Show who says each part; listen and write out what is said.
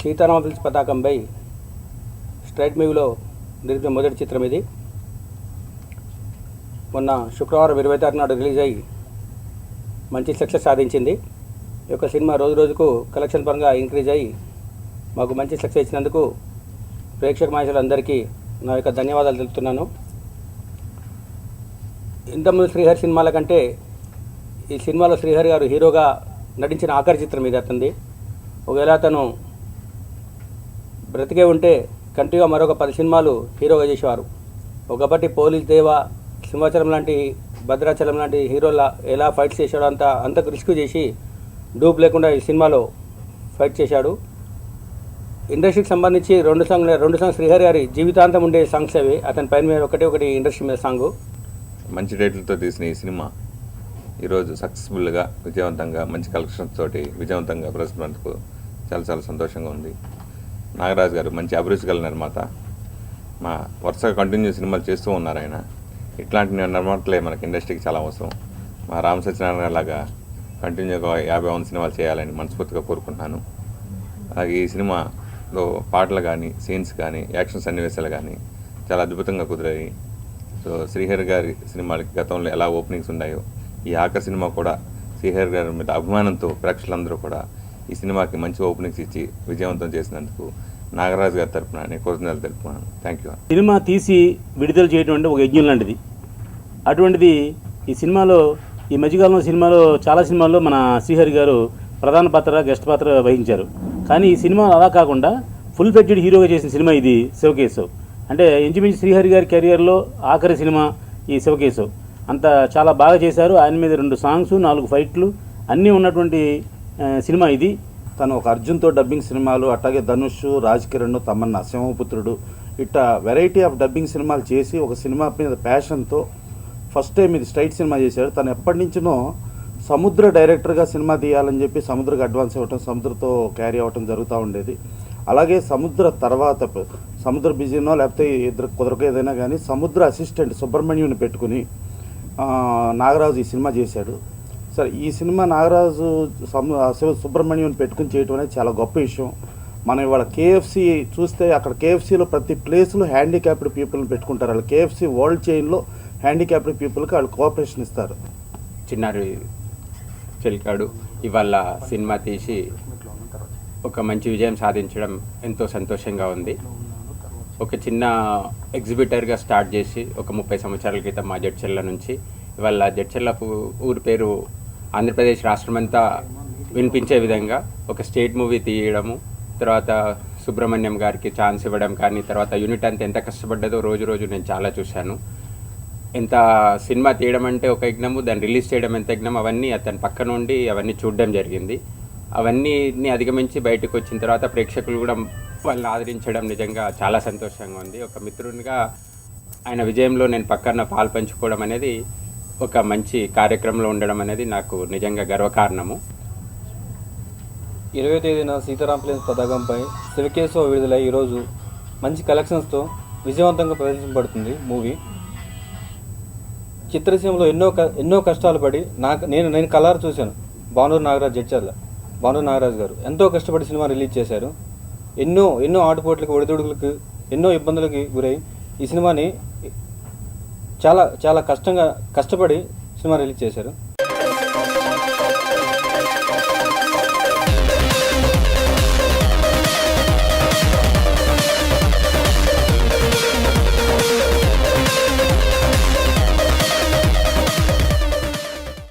Speaker 1: Sitarama fils పతాకంపై straight మూవీలో నిర్మించిన మొదటి చిత్రం ఇది. మొన్న శుక్రవారం ఇరవై తారీఖు నాడు రిలీజ్ అయ్యి మంచి సక్సెస్ సాధించింది. ఈ యొక్క సినిమా రోజు రోజుకు కలెక్షన్ పరంగా ఇంక్రీజ్ అయ్యి మాకు మంచి సక్సెస్ ఇచ్చినందుకు ప్రేక్షక మహేశ్వరులందరికీ నా యొక్క ధన్యవాదాలు తెలుపుతున్నాను. ఇంతకుముందు శ్రీహరి సినిమాల కంటే ఈ సినిమాలో శ్రీహరి గారు హీరోగా నటించిన ఆఖరి చిత్రం ఇది అతనిది. ఒకవేళ అతను బ్రతికే ఉంటే కంటిగా మరొక పది సినిమాలు హీరోగా చేసేవారు. ఒకప్పటి పోలీస్ దేవ సింహాచలం లాంటి భద్రాచలం లాంటి హీరోల ఎలా ఫైట్స్ చేశాడో అంత అంతకు రిస్క్ చేసి డూప్ లేకుండా ఈ సినిమాలో ఫైట్ చేశాడు. ఇండస్ట్రీకి సంబంధించి రెండు సాంగ్ రెండు సాంగ్ శ్రీహరి గారి జీవితాంతం ఉండే సాంగ్స్ అవి. అతని పైన మీద ఒకటి ఒకటి ఇండస్ట్రీ మీద సాంగ్.
Speaker 2: మంచి టైటిల్తో తీసిన ఈ సినిమా ఈరోజు సక్సెస్ఫుల్గా విజయవంతంగా మంచి కలెక్షన్స్ తోటి విజయవంతంగా ప్రదర్శించినందుకు చాలా చాలా సంతోషంగా ఉంది. నాగరాజు గారు మంచి అభిరుచి గల నిర్మాత. మా వరుసగా కంటిన్యూ సినిమాలు చేస్తూ ఉన్నారు ఆయన. ఇట్లాంటి నిర్మాతలే మనకి ఇండస్ట్రీకి చాలా అవసరం. మా రామ సత్యనారాయణ లాగా కంటిన్యూగా యాభై వంద సినిమాలు చేయాలని మనస్ఫూర్తిగా కోరుకుంటున్నాను. అలాగే ఈ సినిమాలో పాటలు కానీ సీన్స్ కానీ యాక్షన్ సన్నివేశాలు కానీ చాలా అద్భుతంగా కుదిరాయి. సో శ్రీహరి గారి సినిమాలకి గతంలో ఎలా ఓపెనింగ్స్ ఉన్నాయో ఈ ఆఖరి సినిమా కూడా శ్రీహరి గారి మీద అభిమానంతో ప్రేక్షకులందరూ కూడా ఈ సినిమాకి మంచి ఓపెనింగ్స్ ఇచ్చి విజయవంతం చేసినందుకు నాగరాజు గారి తరపున నేను కృతజ్ఞతలు తెలుపుకున్నాను. థ్యాంక్ యూ
Speaker 3: సినిమా తీసి విడుదల చేయడం అంటే ఒక యజ్ఞం లాంటిది. అటువంటిది ఈ సినిమాలో ఈ మధ్యకాలంలో సినిమాలో చాలా సినిమాల్లో మన శ్రీహరి గారు ప్రధాన పాత్ర గెస్ట్ పాత్ర వహించారు. కానీ ఈ సినిమా అలా కాకుండా ఫుల్ ఫ్లెడ్జెడ్ హీరోగా చేసిన సినిమా ఇది శివకేశవ్. అంటే ఇంచుమించు శ్రీహరి గారి కెరియర్లో ఆఖరి సినిమా ఈ శివకేశవ్. అంత చాలా బాగా చేశారు. ఆయన మీద రెండు సాంగ్స్ నాలుగు ఫైట్లు అన్నీ ఉన్నటువంటి సినిమా ఇది.
Speaker 4: తను ఒక అర్జున్తో డబ్బింగ్ సినిమాలు అట్లాగే ధనుష్ రాజ్ కిరణ్ తమన్నా సింహపుత్రుడు. ఇట్లా వెరైటీ ఆఫ్ డబ్బింగ్ సినిమాలు చేసి ఒక సినిమా మీద ప్యాషన్తో ఫస్ట్ టైం ఇది స్ట్రైట్ సినిమా చేశాడు. తను ఎప్పటి నుంచినో సముద్ర డైరెక్టర్గా సినిమా తీయాలని చెప్పి సముద్రకు అడ్వాన్స్ ఇవ్వటం సముద్రతో క్యారీ అవ్వటం జరుగుతూ ఉండేది. అలాగే సముద్ర తర్వాత సముద్ర బిజీనో లేకపోతే ఇద్దరు కుదరక ఏదైనా కానీ సముద్ర అసిస్టెంట్ సుబ్రహ్మణ్యుని పెట్టుకుని నాగరాజు ఈ సినిమా చేశాడు. సరే ఈ సినిమా నాగరాజు సము శివ సుబ్రహ్మణ్యం పెట్టుకుని చేయటం అనేది చాలా గొప్ప విషయం. మనం ఇవాళ కేఎఫ్సి చూస్తే అక్కడ కేఎఫ్సీలో ప్రతి ప్లేస్లో హ్యాండిక్యాప్డ్ పీపుల్ని పెట్టుకుంటారు. వాళ్ళు కేఎఫ్సి వరల్డ్ చైన్లో హ్యాండిక్యాప్డ్ పీపుల్కి వాళ్ళు కోఆపరేషన్ ఇస్తారు.
Speaker 5: చిన్నారి చెలికాడు ఇవాళ సినిమా తీసి ఒక మంచి విజయం సాధించడం ఎంతో సంతోషంగా ఉంది. ఒక చిన్న ఎగ్జిబిటర్గా స్టార్ట్ చేసి ఒక ముప్పై సంవత్సరాల క్రితం మా జడ్చెల్ల నుంచి ఇవాళ జడ్చెల్ల ఊరి పేరు ఆంధ్రప్రదేశ్ రాష్ట్రమంతా వినిపించే విధంగా ఒక స్టేట్ మూవీ తీయడము తర్వాత సుబ్రహ్మణ్యం గారికి ఛాన్స్ ఇవ్వడం కానీ తర్వాత యూనిట్ అంతా ఎంత కష్టపడ్డదో రోజు రోజు నేను చాలా చూశాను. ఎంత సినిమా తీయడం అంటే ఒక యజ్ఞము దాన్ని రిలీజ్ చేయడం ఎంత యజ్ఞం అవన్నీ అతని పక్క నుండి అవన్నీ చూడడం జరిగింది. అవన్నీ అధిగమించి బయటకు వచ్చిన తర్వాత ప్రేక్షకులు కూడా వాళ్ళని ఆదరించడం నిజంగా చాలా సంతోషంగా ఉంది. ఒక మిత్రునిగా ఆయన విజయంలో నేను పక్కన పాలు పంచుకోవడం అనేది ఒక మంచి కార్యక్రమంలో ఉండడం అనేది నాకు నిజంగా గర్వకారణము.
Speaker 6: ఇరవై తేదీన సీతారాం ప్లేస్ పతాకంపై శివకేశవ విడుదలై ఈరోజు మంచి కలెక్షన్స్తో విజయవంతంగా ప్రదర్శించబడుతుంది మూవీ. చిత్రసీమలో ఎన్నో క- ఎన్నో కష్టాలు పడి నాకు నేను నేను కలర్ చూశాను. భానూరు నాగరాజ్ జడ్చర్ల భానూరు నాగరాజ్ గారు. ఎంతో కష్టపడి సినిమా రిలీజ్ చేశారు. ఎన్నో ఎన్నో ఆటుపోట్లకు ఒడిదుడుకులకు ఎన్నో ఇబ్బందులకి గురై ఈ సినిమాని చాలా చాలా కష్టంగా కష్టపడి సినిమా రిలీజ్ చేశారు.